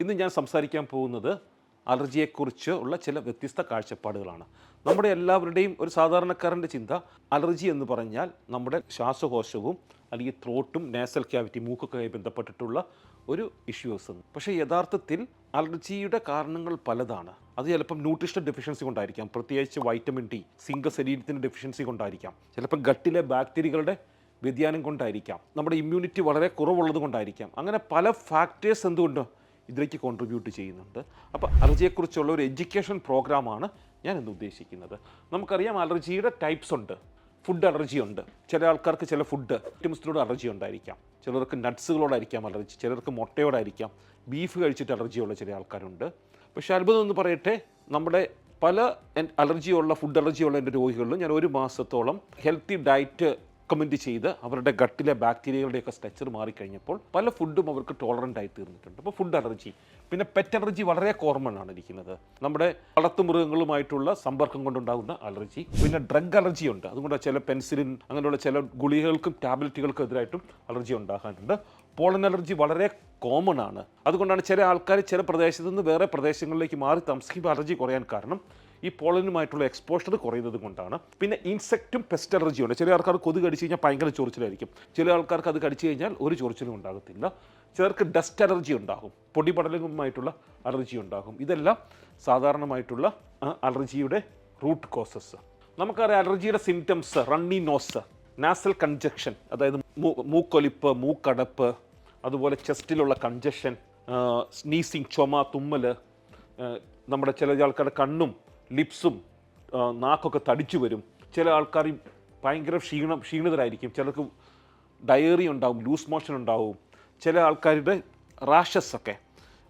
ഇന്ന് ഞാൻ സംസാരിക്കാൻ പോകുന്നത് അലർജിയെക്കുറിച്ച് ഉള്ള ചില വ്യത്യസ്ത കാഴ്ചപ്പാടുകളാണ്. നമ്മുടെ എല്ലാവരുടെയും ഒരു സാധാരണക്കാരന്റെ ചിന്ത അലർജി എന്ന് പറഞ്ഞാൽ നമ്മുടെ ശ്വാസകോശവും അല്ലെങ്കിൽ ത്രോട്ടും നാസൽ ക്യാവിറ്റി മൂക്കൊക്കെ ബന്ധപ്പെട്ടിട്ടുള്ള ഒരു ഇഷ്യൂസ് പക്ഷേ യഥാർത്ഥത്തിൽ അലർജിയുടെ കാരണങ്ങൾ പലതാണ്. അത് ചിലപ്പം ന്യൂട്രീഷൻ ഡെഫിഷ്യൻസി കൊണ്ടായിരിക്കാം. പ്രത്യേകിച്ച് വൈറ്റമിൻ ഡി സിംഗ ശരീരത്തിന്റെ ഡെഫിഷ്യൻസി കൊണ്ടായിരിക്കാം. ചിലപ്പം ഗട്ടിലെ ബാക്ടീരിയകളുടെ വ്യതിയാനം കൊണ്ടായിരിക്കാം. നമ്മുടെ ഇമ്മ്യൂണിറ്റി വളരെ കുറവുള്ളത് കൊണ്ടായിരിക്കാം. അങ്ങനെ പല ഫാക്ടേഴ്സ് എന്തുകൊണ്ട് ഇതിലേക്ക് കോൺട്രിബ്യൂട്ട് ചെയ്യുന്നുണ്ട്. അപ്പോൾ അലർജിയെക്കുറിച്ചുള്ള ഒരു എഡ്യൂക്കേഷൻ പ്രോഗ്രാമാണ് ഞാൻ ഇന്ന് ഉദ്ദേശിക്കുന്നത്. നമുക്കറിയാം അലർജിയുടെ ടൈപ്സ് ഉണ്ട്. ഫുഡ് അലർജി ഉണ്ട്. ചില ആൾക്കാർക്ക് ചില ഫുഡ് ഐറ്റംസിനോട് അലർജി ഉണ്ടായിരിക്കാം. ചിലർക്ക് നട്ട്സുകളോടായിരിക്കാം അലർജി ചിലർക്ക് മുട്ടയോടായിരിക്കാം. ബീഫ് കഴിച്ചിട്ട് അലർജിയുള്ള ചില ആൾക്കാരുണ്ട്. പക്ഷേ അത്ഭുതം എന്ന് പറയട്ടെ നമ്മുടെ പല അലർജിയുള്ള ഫുഡ് അലർജിയുള്ള എന്റെ രോഗികളിലും ഞാൻ ഒരു മാസത്തോളം ഹെൽത്തി ഡയറ്റ് റെക്കമെൻഡ് ചെയ്ത് അവരുടെ ഗട്ടിലെ ബാക്ടീരിയകളുടെയൊക്കെ സ്ട്രക്ചർ മാറിക്കഴിഞ്ഞപ്പോൾ പല ഫുഡും അവർക്ക് ടോളറന്റ് ആയി തീർന്നിട്ടുണ്ട്. അപ്പോൾ ഫുഡ് അലർജി പിന്നെ പെറ്റ് അലർജി വളരെ കോമൺ ആണ് ഇരിക്കുന്നത്. നമ്മുടെ വളർത്തുമൃഗങ്ങളുമായിട്ടുള്ള സമ്പർക്കം കൊണ്ടുണ്ടാകുന്ന അലർജി പിന്നെ ഡ്രഗ് അലർജി ഉണ്ട്. അതുകൊണ്ട് ചില പെൻസിലിൻ അങ്ങനെയുള്ള ചില ഗുളികകൾക്കും ടാബ്ലറ്റുകൾക്കും എതിരായിട്ടും അലർജി ഉണ്ടാകാറുണ്ട്. പോളൻ അലർജി വളരെ കോമൺ ആണ്. അതുകൊണ്ടാണ് ചില ആൾക്കാർ ചില പ്രദേശത്ത് നിന്ന് വേറെ പ്രദേശങ്ങളിലേക്ക് മാറി താമസിക്കുമ്പോൾ അലർജി കുറയാൻ കാരണം ഈ പോളനുമായിട്ടുള്ള എക്സ്പോഷർ കുറയുന്നത് കൊണ്ടാണ്. പിന്നെ ഇൻസെക്റ്റും പെസ്റ്റ് അലർജി ഉണ്ട്. ചില ആൾക്കാർ കൊതു കടിച്ചു കഴിഞ്ഞാൽ ഭയങ്കര ചൊറിച്ചിലായിരിക്കും. ചില ആൾക്കാർക്ക് അത് കടിച്ചു കഴിഞ്ഞാൽ ഒരു ചൊറിച്ചിലും ഉണ്ടാകത്തില്ല. ചിലർക്ക് ഡസ്റ്റ് അലർജി ഉണ്ടാകും. പൊടിപടലങ്ങളുമായിട്ടുള്ള അലർജി ഉണ്ടാകും. ഇതെല്ലാം സാധാരണമായിട്ടുള്ള അലർജിയുടെ റൂട്ട് കോസസ് നമുക്കറിയാം അലർജിയുടെ symptoms runny nose nasal congestion അതായത് മൂക്കൊലിപ്പ് മൂക്കടപ്പ് അതുപോലെ ചെസ്റ്റിലുള്ള കൺജക്ഷൻ സ്നീസിങ് ചുമ തുമ്മൽ നമ്മുടെ ചില ആൾക്കാരുടെ കണ്ണും ലിപ്സും നാക്കൊക്കെ തടിച്ചു വരും. ചില ആൾക്കാർ ഭയങ്കര ക്ഷീണം ക്ഷീണിതരായിരിക്കും. ചിലർക്ക് ഡയറി ഉണ്ടാവും ലൂസ് മോഷൻ ഉണ്ടാവും. ചില ആൾക്കാരുടെ റാഷസ് ഒക്കെ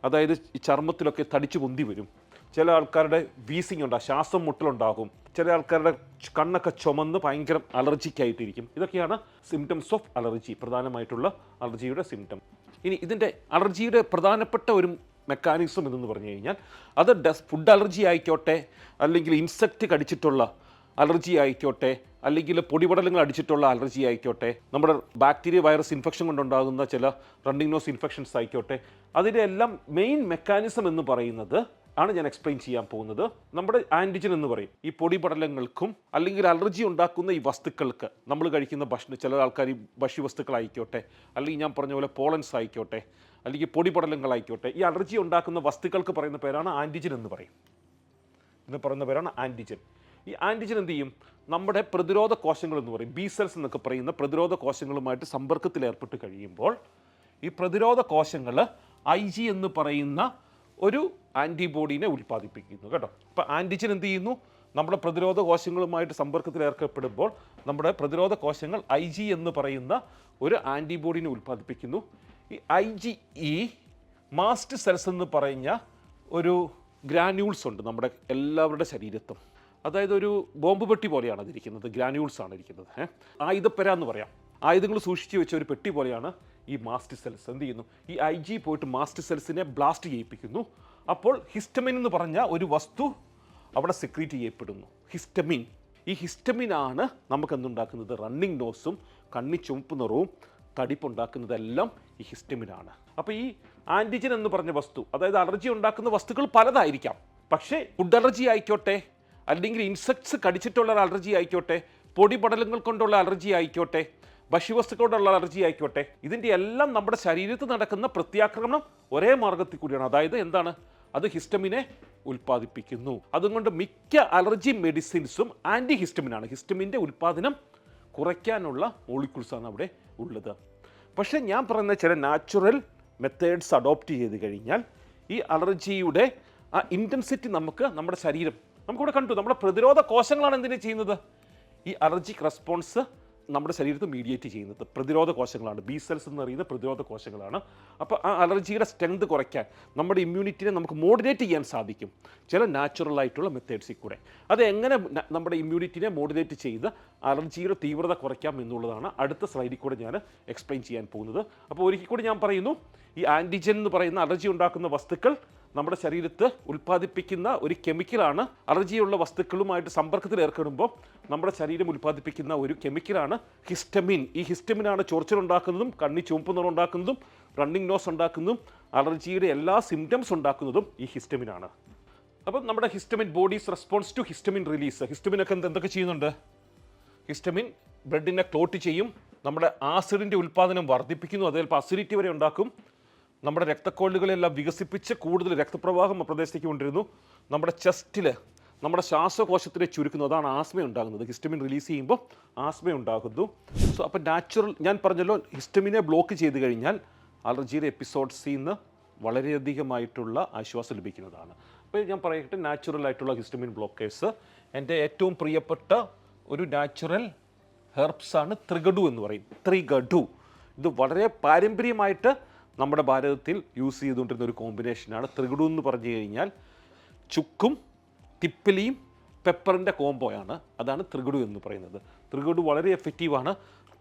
അതായത് ഈ ചർമ്മത്തിലൊക്കെ തടിച്ചു പൊന്തി വരും. ചില ആൾക്കാരുടെ വീസിങ് ഉണ്ടാകും ശ്വാസം മുട്ടലുണ്ടാകും. ചില ആൾക്കാരുടെ കണ്ണൊക്കെ ചുമന്ന് ഭയങ്കര അലർജിക്കായിട്ടിരിക്കും. ഇതൊക്കെയാണ് സിംറ്റംസ് ഓഫ് അലർജി പ്രധാനമായിട്ടുള്ള അലർജിയുടെ സിംറ്റം ഇനി ഇതിന്റെ അലർജിയുടെ പ്രധാനപ്പെട്ട ഒരു മെക്കാനിസം എന്ന് പറഞ്ഞു കഴിഞ്ഞാൽ അത് ഡസ് ഫുഡ് അലർജി ആയിക്കോട്ടെ അല്ലെങ്കിൽ ഇൻസെക്റ്റ് കടിച്ചിട്ടുള്ള അലർജി ആയിക്കോട്ടെ അല്ലെങ്കിൽ പൊടിപടലങ്ങൾ അടിച്ചിട്ടുള്ള അലർജി ആയിക്കോട്ടെ നമ്മുടെ ബാക്ടീരിയ വൈറസ് ഇൻഫെക്ഷൻ കൊണ്ടുണ്ടാകുന്ന ചില റണ്ണിങ് നോസ് ഇൻഫെക്ഷൻസ് ആയിക്കോട്ടെ അതിന്റെ എല്ലാം മെയിൻ മെക്കാനിസം എന്ന് പറയുന്നത് ആണ് ഞാൻ എക്സ്പ്ലെയിൻ ചെയ്യാൻ പോകുന്നത്. നമ്മുടെ ആന്റിജൻ എന്ന് പറയും. ഈ പൊടിപടലങ്ങൾക്കും അല്ലെങ്കിൽ അലർജി ഉണ്ടാക്കുന്ന ഈ വസ്തുക്കൾക്ക് നമ്മൾ കഴിക്കുന്ന ഭക്ഷണം ചില ആൾക്കാർ ഈ ഭക്ഷ്യവസ്തുക്കളായിക്കോട്ടെ അല്ലെങ്കിൽ ഞാൻ പറഞ്ഞ പോലെ പോളൻസ് ആയിക്കോട്ടെ അല്ലെങ്കിൽ പൊടിപടലങ്ങളായിക്കോട്ടെ ഈ അലർജി ഉണ്ടാക്കുന്ന വസ്തുക്കൾക്ക് പറയുന്ന പേരാണ് ആന്റിജൻ എന്ന് പറയും. എന്ന് പറയുന്ന പേരാണ് ആന്റിജൻ ഈ ആന്റിജൻ എന്ത് ചെയ്യും? നമ്മുടെ പ്രതിരോധ കോശങ്ങൾ എന്ന് പറയും. ബി സെൽസ് എന്നൊക്കെ പറയുന്ന പ്രതിരോധ കോശങ്ങളുമായിട്ട് സമ്പർക്കത്തിൽ ഏർപ്പെട്ട് കഴിയുമ്പോൾ ഈ പ്രതിരോധ കോശങ്ങൾ ഐ ജി എന്ന് പറയുന്ന ഒരു ആന്റിബോഡീനെ ഉൽപ്പാദിപ്പിക്കുന്നു കേട്ടോ. അപ്പോൾ ആന്റിജൻ എന്ത് ചെയ്യുന്നു? നമ്മുടെ പ്രതിരോധ കോശങ്ങളുമായിട്ട് സമ്പർക്കത്തിൽ ഏർപ്പെടുമ്പോൾ നമ്മുടെ പ്രതിരോധ കോശങ്ങൾ ഐ ജി എന്ന് പറയുന്ന ഒരു ആന്റിബോഡീനെ ഉൽപ്പാദിപ്പിക്കുന്നു. ഈ I G E mast cells എന്ന് പറഞ്ഞ ഒരു ഗ്രാന്യൂൾസ് ഉണ്ട് നമ്മുടെ എല്ലാവരുടെ ശരീരത്തും. അതായത് ഒരു ബോംബ് പെട്ടി പോലെയാണ് അതിരിക്കുന്നത് ഗ്രാന്യൂൾസ് ആണ് ഇരിക്കുന്നത്. ഏഹ് ആയുധപ്പെര എന്ന് പറയാം. ആയുധങ്ങൾ സൂക്ഷിച്ചു വെച്ച ഒരു പെട്ടി പോലെയാണ് ഈ മാസ്റ്റ് സെൽസ്. എന്ത് ചെയ്യുന്നു? ഈ ഐ ജി പോയിട്ട് മാസ്റ്റ് സെൽസിനെ ബ്ലാസ്റ്റ് ചെയ്യിപ്പിക്കുന്നു. അപ്പോൾ ഹിസ്റ്റമിൻ എന്ന് പറഞ്ഞ ഒരു വസ്തു അവിടെ സെക്രീറ്റ് ചെയ്യപ്പെടുന്നു. ഹിസ്റ്റമിൻ. ഈ ഹിസ്റ്റമിനാണ് നമുക്ക് എന്തുണ്ടാക്കുന്നത്? റണ്ണിങ് നോസും കണ്ണി ചുമപ്പ് നിറവും തടിപ്പുണ്ടാക്കുന്നതെല്ലാം ഈ ഹിസ്റ്റമിനാണ്. അപ്പോൾ ഈ ആന്റിജൻ എന്ന് പറഞ്ഞ വസ്തു അതായത് അലർജി ഉണ്ടാക്കുന്ന വസ്തുക്കൾ പലതായിരിക്കാം. പക്ഷേ ഫുഡ് അലർജി ആയിക്കോട്ടെ അല്ലെങ്കിൽ ഇൻസെക്ട്സ് കടിച്ചിട്ടുള്ള അലർജി ആയിക്കോട്ടെ പൊടിപടലങ്ങൾ കൊണ്ടുള്ള അലർജി ആയിക്കോട്ടെ ഭക്ഷ്യവസ്തുക്കളോടുള്ള അലർജി ആയിക്കോട്ടെ ഇതിന്റെ എല്ലാം നമ്മുടെ ശരീരത്തിൽ നടക്കുന്ന പ്രത്യാക്രമണം ഒരേ മാർഗത്തിൽ കൂടിയാണ്. അതായത് എന്താണ്? അത് ഹിസ്റ്റമിനെ ഉൽപ്പാദിപ്പിക്കുന്നു. അതുകൊണ്ട് മിക്ക അലർജി മെഡിസിൻസും ആന്റി ഹിസ്റ്റമിനാണ് ഹിസ്റ്റമിന്റെ ഉൽപ്പാദനം കുറയ്ക്കാനുള്ള മോളിക്യൂൾസാണ് അവിടെ ഉള്ളത്. പക്ഷേ ഞാൻ പറയുന്ന ചില നാച്ചുറൽ മെത്തേഡ്സ് അഡോപ്റ്റ് ചെയ്ത് കഴിഞ്ഞാൽ ഈ അലർജിയുടെ ആ ഇന്റൻസിറ്റി നമുക്ക് നമ്മുടെ ശരീരം നമുക്കിവിടെ കണ്ടു നമ്മുടെ പ്രതിരോധ കോശങ്ങളാണ് എന്തിനു ചെയ്യുന്നത്? ഈ അലർജിക് റെസ്പോൺസ് നമ്മുടെ ശരീരത്തിൽ മീഡിയേറ്റ് ചെയ്യുന്നത്. പ്രതിരോധ കോശങ്ങളാണ്. ബി സെൽസ് എന്ന് പറയുന്ന പ്രതിരോധ കോശങ്ങളാണ്. അപ്പോൾ ആ അലർജിയുടെ സ്ട്രെങ്ത് കുറയ്ക്കാൻ നമ്മുടെ ഇമ്മ്യൂണിറ്റിനെ നമുക്ക് മോഡുലേറ്റ് ചെയ്യാൻ സാധിക്കും. ചില നാച്ചുറൽ ആയിട്ടുള്ള മെത്തേഡ്സിൽ കൂടെ. അത് എങ്ങനെ നമ്മുടെ ഇമ്മ്യൂണിറ്റിനെ മോഡുലേറ്റ് ചെയ്ത് അലർജിയുടെ തീവ്രത കുറയ്ക്കാം എന്നുള്ളതാണ് അടുത്ത സ്ലൈഡിൽ കൂടെ ഞാൻ എക്സ്പ്ലെയിൻ ചെയ്യാൻ പോകുന്നത്. അപ്പോൾ ഒരിക്കൽ കൂടി ഞാൻ പറയുന്നു ഈ ആന്റിജൻ എന്ന് പറയുന്ന അലർജി ഉണ്ടാക്കുന്ന വസ്തുക്കൾ നമ്മുടെ ശരീരത്ത് ഉൽപ്പാദിപ്പിക്കുന്ന ഒരു കെമിക്കലാണ് അലർജിയുള്ള വസ്തുക്കളുമായിട്ട് സമ്പർക്കത്തിൽ ഏർപ്പെടുമ്പോൾ നമ്മുടെ ശരീരം ഉൽപ്പാദിപ്പിക്കുന്ന ഒരു കെമിക്കലാണ് ഹിസ്റ്റമിൻ. ഈ ഹിസ്റ്റമിനാണ് ചൊറിച്ചിലുണ്ടാക്കുന്നതും കണ്ണി ഉണ്ടാക്കുന്നതും റണ്ണിങ് നോസ് ഉണ്ടാക്കുന്നതും അലർജിയുടെ എല്ലാ സിംറ്റംസ് ഉണ്ടാക്കുന്നതും ഈ ഹിസ്റ്റമിനാണ് അപ്പം നമ്മുടെ histamine bodies response to histamine release ഹിസ്റ്റമിനൊക്കെ എന്ത് എന്തൊക്കെ ചെയ്യുന്നുണ്ട്? ഹിസ്റ്റമിൻ ബ്ലഡിനെ ക്ലോട്ട് ചെയ്യും നമ്മുടെ ആസിഡിന്റെ ഉൽപ്പാദനം വർദ്ധിപ്പിക്കുന്നു അത് ചിലപ്പോൾ അസിഡിറ്റി വരെ ഉണ്ടാക്കും. നമ്മുടെ രക്തക്കോളുകളെല്ലാം വികസിപ്പിച്ച് കൂടുതൽ രക്തപ്രവാഹം പ്രദേശത്തേക്ക് കൊണ്ടിരുന്നു നമ്മുടെ ചെസ്റ്റിൽ നമ്മുടെ ശ്വാസകോശത്തിനെ ചുരുക്കുന്നു. അതാണ് ആസ്മ ഉണ്ടാകുന്നത്. ഹിസ്റ്റമിൻ റിലീസ് ചെയ്യുമ്പോൾ ആസ്മ ഉണ്ടാകുന്നു. സോ അപ്പോൾ നാച്ചുറൽ ഞാൻ പറഞ്ഞല്ലോ ഹിസ്റ്റമിനെ ബ്ലോക്ക് ചെയ്ത് കഴിഞ്ഞാൽ അലർജിയുടെ എപ്പിസോഡ്സിൽ നിന്ന് വളരെയധികമായിട്ടുള്ള ആശ്വാസം ലഭിക്കുന്നതാണ്. അപ്പോൾ ഞാൻ പറയട്ടെ നാച്ചുറൽ ആയിട്ടുള്ള ഹിസ്റ്റമിൻ ബ്ലോക്കേഴ്സ്. എന്റെ ഏറ്റവും പ്രിയപ്പെട്ട ഒരു നാച്ചുറൽ ഹെർബ്സാണ് ത്രിഗഡു എന്ന് പറയും. ത്രിഗഡു. ഇത് വളരെ പാരമ്പര്യമായിട്ട് നമ്മുടെ ഭാരതത്തിൽ യൂസ് ചെയ്തുകൊണ്ടിരുന്ന ഒരു കോമ്പിനേഷനാണ് ത്രികുടു എന്ന് പറഞ്ഞു കഴിഞ്ഞാൽ ചുക്കും തിപ്പിലിയും പെപ്പറിന്റെ കോംബോയാണ് അതാണ് ത്രികുടു എന്ന് പറയുന്നത്. ത്രികുടു വളരെ എഫക്റ്റീവാണ്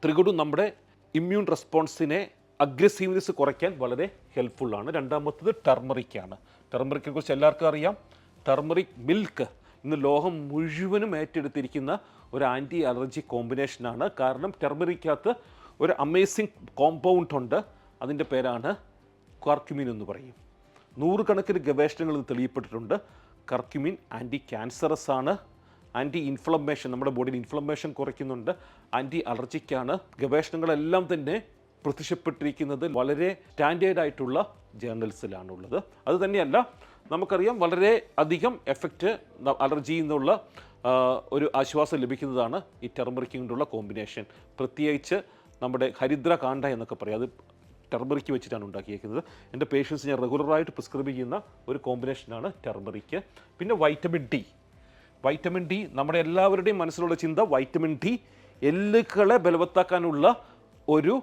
ത്രികുടു നമ്മുടെ ഇമ്മ്യൂൺ റെസ്പോൺസിനെ അഗ്രസീവ്നെസ് കുറയ്ക്കാൻ വളരെ ഹെൽപ്ഫുള്ളാണ് രണ്ടാമത്തത് ടെർമറിക്കാണ് ടെർമറിക്കിനെ കുറിച്ച് എല്ലാവർക്കും അറിയാം. ടെർമറിക് മിൽക്ക് ഇന്ന് ലോഹം മുഴുവനും ഏറ്റെടുത്തിരിക്കുന്ന ഒരു ആന്റി അലർജി കോമ്പിനേഷനാണ് കാരണം ടെർമറിക്കകത്ത് ഒരു അമേസിങ് കോമ്പൗണ്ട് ഉണ്ട്. അതിന്റെ പേരാണ് കർക്യുമിൻ എന്ന് പറയും. നൂറുകണക്കിന് ഗവേഷണങ്ങൾ തെളിയപ്പെട്ടിട്ടുണ്ട് കർക്യുമിൻ ആന്റി ക്യാൻസറസ് ആണ്. ആന്റി ഇൻഫ്ലമേഷൻ നമ്മുടെ ബോഡിയിൽ ഇൻഫ്ലമേഷൻ കുറയ്ക്കുന്നുണ്ട്. ആന്റി അലർജിക്കാണ് ഗവേഷണങ്ങളെല്ലാം തന്നെ പ്രത്യക്ഷപ്പെട്ടിരിക്കുന്നത് വളരെ സ്റ്റാൻഡേർഡ് ആയിട്ടുള്ള ജേർണൽസിലാണുള്ളത്. അത് തന്നെയല്ല നമുക്കറിയാം വളരെ അധികം എഫക്റ്റ് അലർജിയിൽ നിന്നുള്ള ഒരു ആശ്വാസം ലഭിക്കുന്നതാണ് ഈ ടെർമറിക് കൊണ്ടുള്ള കോമ്പിനേഷൻ. പ്രത്യേകിച്ച് നമ്മുടെ ഹരിദ്ര കാണ്ട എന്നൊക്കെ പറയും. അത് ടെർമറിക്ക് വെച്ചിട്ടാണ് ഉണ്ടാക്കിയേക്കുന്നത്. എന്റെ പേഷ്യൻസ് ഞാൻ റെഗുലറായിട്ട് പ്രിസ്ക്രൈബ് ചെയ്യുന്ന ഒരു കോമ്പിനേഷനാണ് ടെർമറിക്ക്. പിന്നെ വൈറ്റമിൻ ഡി വൈറ്റമിൻ ഡി നമ്മുടെ എല്ലാവരുടെയും മനസ്സിലുള്ള ചിന്ത വൈറ്റമിൻ ഡി എല്ലുകളെ ബലവത്താക്കാനുള്ള ഒരു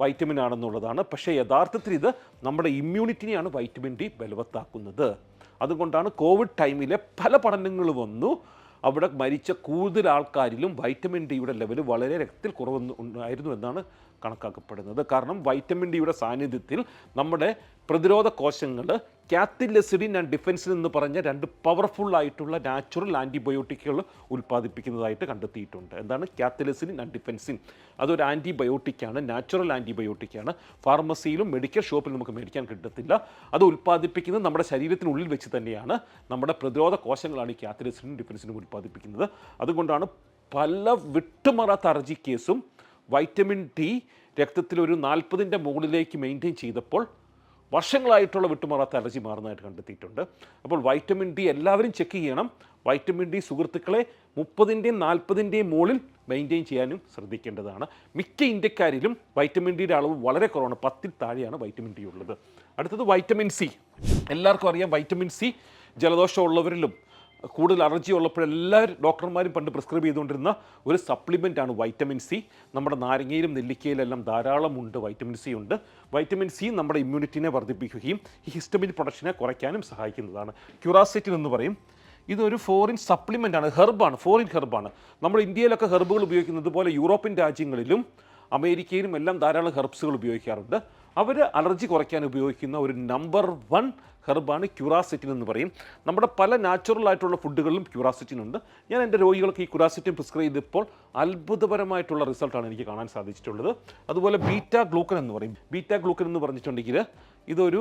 വൈറ്റമിൻ ആണെന്നുള്ളതാണ്. പക്ഷേ യഥാർത്ഥത്തിൽ ഇത് നമ്മുടെ ഇമ്മ്യൂണിറ്റിനെയാണ് വൈറ്റമിൻ ഡി ബലവത്താക്കുന്നത്. അതുകൊണ്ടാണ് കോവിഡ് ടൈമിലെ പല പഠനങ്ങൾ വന്നു. അവിടെ മരിച്ച കൂടുതൽ ആൾക്കാരിലും വൈറ്റമിൻ ഡിയുടെ ലെവൽ വളരെ രക്തത്തിൽ കുറവെന്ന് ഉണ്ടായിരുന്നു എന്നാണ് കണക്കാക്കപ്പെടുന്നത്. കാരണം വൈറ്റമിൻ ഡിയുടെ സാന്നിധ്യത്തിൽ നമ്മുടെ പ്രതിരോധ കോശങ്ങൾ കാത്തിലെസിഡിൻ ആൻഡ് ഡിഫെൻസിൻ എന്ന് പറഞ്ഞ രണ്ട് പവർഫുൾ ആയിട്ടുള്ള നാച്ചുറൽ ആന്റിബയോട്ടിക്കുകൾ ഉൽപ്പാദിപ്പിക്കുന്നതായിട്ട് കണ്ടെത്തിയിട്ടുണ്ട്. എന്താണ്? കാത്തിലെസിഡിൻ ആൻഡ് ഡിഫെൻസിൻ അതൊരു ആന്റിബയോട്ടിക്കാണ് നാച്ചുറൽ ആന്റിബയോട്ടിക്കാണ് ഫാർമസിയിലും മെഡിക്കൽ ഷോപ്പിലും നമുക്ക് മേടിക്കാൻ കിട്ടത്തില്ല. അത് ഉൽപ്പാദിപ്പിക്കുന്നത് നമ്മുടെ ശരീരത്തിനുള്ളിൽ വെച്ച് തന്നെയാണ്. നമ്മുടെ പ്രതിരോധ കോശങ്ങളാണ് ഈ കാത്തിലെസിഡിനും ഡിഫെൻസിനും ഉൽപ്പാദിപ്പിക്കുന്നത്. അതുകൊണ്ടാണ് പല വിട്ടുമറാത്ത അർജി കേസും വൈറ്റമിൻ ഡി രക്തത്തിൽ ഒരു നാൽപ്പതിന്റെ മുകളിലേക്ക് മെയിന്റെയിൻ ചെയ്തപ്പോൾ വർഷങ്ങളായിട്ടുള്ള വിട്ടുമാറാത്ത അലർജി മാറുന്നതായിട്ട് കണ്ടെത്തിയിട്ടുണ്ട്. അപ്പോൾ വൈറ്റമിൻ ഡി എല്ലാവരും ചെക്ക് ചെയ്യണം. വൈറ്റമിൻ ഡി സുഹൃത്തുക്കളെ മുപ്പതിന്റെയും നാൽപ്പതിന്റെയും മുകളിൽ മെയിന്റെയിൻ ചെയ്യാനും ശ്രദ്ധിക്കേണ്ടതാണ്. മിക്ക ഇന്ത്യക്കാരിലും വൈറ്റമിൻ ഡിയുടെ അളവ് വളരെ കുറവാണ്. പത്തിൽ താഴെയാണ് വൈറ്റമിൻ ഡി ഉള്ളത്. അടുത്തത് വൈറ്റമിൻ സി. എല്ലാവർക്കും അറിയാം വൈറ്റമിൻ സി ജലദോഷം ഉള്ളവരിലും കൂടുതൽ അലർജി ഉള്ളപ്പോഴെല്ലാ ഡോക്ടർമാരും പണ്ട് പ്രിസ്ക്രൈബ് ചെയ്തുകൊണ്ടിരുന്ന ഒരു സപ്ലിമെന്റ് ആണ് വൈറ്റമിൻ സി നമ്മുടെ നാരങ്ങയിലും നെല്ലിക്കയിലെല്ലാം ധാരാളം ഉണ്ട് വൈറ്റമിൻ സി ഉണ്ട്. വൈറ്റമിൻ സി നമ്മുടെ ഇമ്മ്യൂണിറ്റിനെ വർദ്ധിപ്പിക്കുകയും ഈ ഹിസ്റ്റമിൻ പ്രൊഡക്ഷനെ കുറയ്ക്കാനും സഹായിക്കുന്നതാണ്. ക്യൂറാസിറ്റിൻ എന്ന് പറയും. ഇതൊരു ഫോറിൻ സപ്ലിമെന്റ് ആണ് ഹെർബാണ് ഫോറിൻ ഹെർബാണ് നമ്മൾ ഇന്ത്യയിലൊക്കെ ഹെർബുകൾ ഉപയോഗിക്കുന്നത് പോലെ യൂറോപ്യൻ രാജ്യങ്ങളിലും അമേരിക്കയിലും എല്ലാം ധാരാളം ഹെർബ്സുകൾ ഉപയോഗിക്കാറുണ്ട്. അവർ അലർജി കുറയ്ക്കാൻ ഉപയോഗിക്കുന്ന ഒരു നമ്പർ വൺ ഹെർബാണ് ക്യൂറാസിറ്റിൻ എന്ന് പറയും. നമ്മുടെ പല നാച്ചുറൽ ആയിട്ടുള്ള ഫുഡുകളിലും ക്യൂറാസിറ്റിൻ ഉണ്ട്. ഞാൻ എന്റെ രോഗികൾക്ക് ഈ ക്യൂറാസിറ്റിൻ പ്രിസ്ക്രൈബ് ചെയ്തപ്പോൾ അത്ഭുതപരമായിട്ടുള്ള റിസൾട്ടാണ് എനിക്ക് കാണാൻ സാധിച്ചിട്ടുള്ളത്. അതുപോലെ ബീറ്റ ഗ്ലൂക്കൻ എന്ന് പറയും. ബീറ്റ ഗ്ലൂക്കൻ എന്ന് പറഞ്ഞിട്ടുണ്ടെങ്കിൽ ഇതൊരു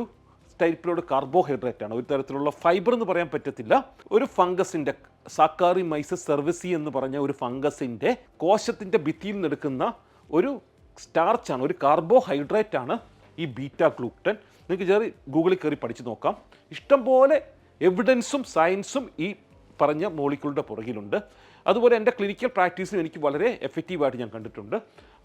ടൈപ്പിലുള്ള കാർബോഹൈഡ്രേറ്റ് ആണ്. ഒരു തരത്തിലുള്ള ഫൈബർ എന്ന് പറയാൻ പറ്റത്തില്ല. ഒരു ഫംഗസിന്റെ സാക്കാറി മൈസസ് സെർവിസി എന്ന് പറഞ്ഞ ഒരു ഫംഗസിന്റെ കോശത്തിന്റെ ഭിത്തിയിൽ നിന്നെടുക്കുന്ന ഒരു സ്റ്റാർച്ചാണ് ഒരു കാർബോഹൈഡ്രേറ്റ് ആണ്. ഈ ബീറ്റ ഗ്ലൂട്ടൻ നിങ്ങൾക്ക് ചെറിയ ഗൂഗിളിൽ കയറി പഠിച്ചു നോക്കാം. ഇഷ്ടംപോലെ എവിഡൻസും സയൻസും ഈ പറഞ്ഞ മോളിക്യൂളുടെ പുറകിലുണ്ട്. അതുപോലെ എന്റെ ക്ലിനിക്കൽ പ്രാക്ടീസിലും എനിക്ക് വളരെ എഫക്റ്റീവായിട്ട് ഞാൻ കണ്ടിട്ടുണ്ട്.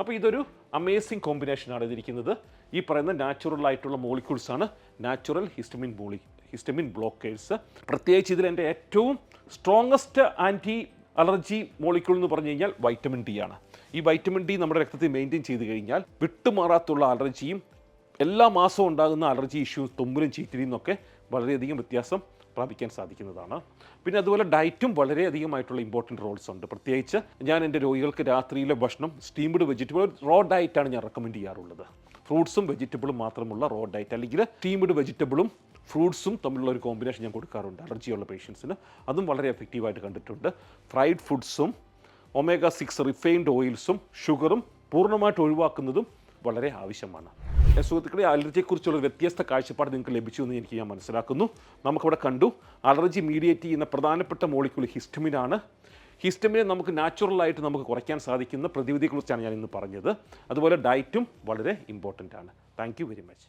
അപ്പോൾ ഇതൊരു അമേസിങ് കോമ്പിനേഷനാണ് ഇതിരിക്കുന്നത്. ഈ പറയുന്ന നാച്ചുറൽ ആയിട്ടുള്ള മോളിക്യൂൾസ് ആണ് നാച്ചുറൽ ഹിസ്റ്റമിൻ മോളി ഹിസ്റ്റമിൻ ബ്ലോക്കേഴ്സ് പ്രത്യേകിച്ച് ഇതിൽ എന്റെ ഏറ്റവും സ്ട്രോങ്ങസ്റ്റ് ആന്റി അലർജി മോളിക്യൂൾ എന്ന് പറഞ്ഞു കഴിഞ്ഞാൽ വൈറ്റമിൻ ഡി ആണ്. ഈ വൈറ്റമിൻ ഡി നമ്മുടെ രക്തത്തിൽ മെയിന്റെയിൻ ചെയ്ത് കഴിഞ്ഞാൽ വിട്ടുമാറാത്തുള്ള അലർജിയും എല്ലാ മാസവും ഉണ്ടാകുന്ന അലർജി ഇഷ്യൂസ് തുമ്പിലും ചീറ്റിലും നിന്നൊക്കെ വളരെയധികം വ്യത്യാസം പ്രാപിക്കാൻ സാധിക്കുന്നതാണ്. പിന്നെ അതുപോലെ ഡയറ്റും വളരെയധികമായിട്ടുള്ള ഇമ്പോർട്ടന്റ് റോൾസ് ഉണ്ട്. പ്രത്യേകിച്ച് ഞാൻ എന്റെ രോഗികൾക്ക് രാത്രിയിലെ ഭക്ഷണം സ്റ്റീംഡ് വെജിറ്റബിൾ റോ ഡയറ്റാണ് ഞാൻ റെക്കമെൻഡ് ചെയ്യാറുള്ളത്. ഫ്രൂട്ട്സും വെജിറ്റബിളും മാത്രമുള്ള റോ ഡയറ്റ് അല്ലെങ്കിൽ സ്റ്റീംഡ് വെജിറ്റബിളും ഫ്രൂട്ട്സും തമ്മിലുള്ള ഒരു കോമ്പിനേഷൻ ഞാൻ കൊടുക്കാറുണ്ട് അലർജിയുള്ള പേഷ്യൻസിന് അതും വളരെ എഫക്റ്റീവായിട്ട് കണ്ടിട്ടുണ്ട്. ഫ്രൈഡ് ഫുഡ്സും ഒമേഗ സിക്സ് റിഫൈൻഡ് ഓയിൽസും ഷുഗറും പൂർണമായിട്ട് ഒഴിവാക്കുന്നതും വളരെ ആവശ്യമാണ്. സുഹൃത്തുക്കളെ അലർജിയെക്കുറിച്ചുള്ള വ്യത്യസ്ത കാഴ്ചപ്പാട് നിങ്ങൾക്ക് ലഭിച്ചു എന്ന് എനിക്ക് ഞാൻ മനസ്സിലാക്കുന്നു. നമുക്കിവിടെ കണ്ടു അലർജി മീഡിയേറ്റ് ചെയ്യുന്ന പ്രധാനപ്പെട്ട മോളിക്യൂൾ ഹിസ്റ്റമിനാണ് ഹിസ്റ്റമിനെ നമുക്ക് നാച്ചുറലായിട്ട് നമുക്ക് കുറയ്ക്കാൻ സാധിക്കുന്ന പ്രതിവിധിയെക്കുറിച്ചാണ് ഞാൻ ഇന്ന് പറഞ്ഞത്. അതുപോലെ ഡയറ്റും വളരെ ഇമ്പോർട്ടന്റ് ആണ്. Thank very much